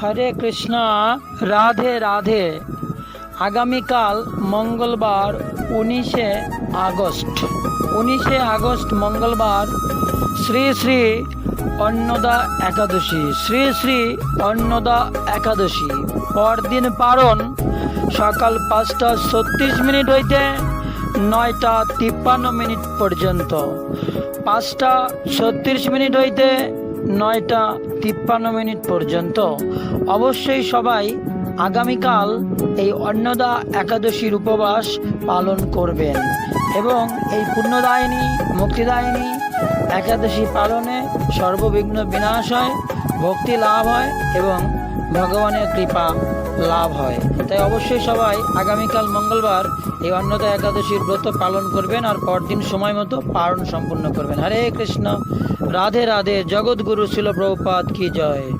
হরে কৃষ্ণ, রাধে রাধে। আগামীকাল মঙ্গলবার উনিশে আগস্ট। উনিশে আগস্ট মঙ্গলবার শ্রী শ্রী অন্নদা একাদশী। শ্রী শ্রী অন্নদা একাদশী। পরদিন পারণ সকাল পাঁচটা ছত্রিশ মিনিট হইতে নয়টা তিপ্পান্ন মিনিট পর্যন্ত। পাঁচটা ছত্রিশ মিনিট হইতে নয়টা তিপ্পান্ন মিনিট পর্যন্ত। অবশ্যই সবাই আগামীকাল এই অন্নদা একাদশীর উপবাস পালন করবেন এবং এই পুণ্যদায়িনী, মুক্তিদায়িনী একাদশী পালনে সর্ববিঘ্ন বিনাশ হয়, ভক্তি লাভ হয় এবং ভগবানের কৃপা লাভ হয়। তাই অবশ্যই সবাই আগামীকাল মঙ্গলবার এই অন্নদা একাদশীর ব্রত পালন করবেন আর পরদিন সময় মতো পালন সম্পূর্ণ করবেন। হরে কৃষ্ণ। রাধে রাধে। জগৎগুরু ছিল প্রভুপাত কি জয়।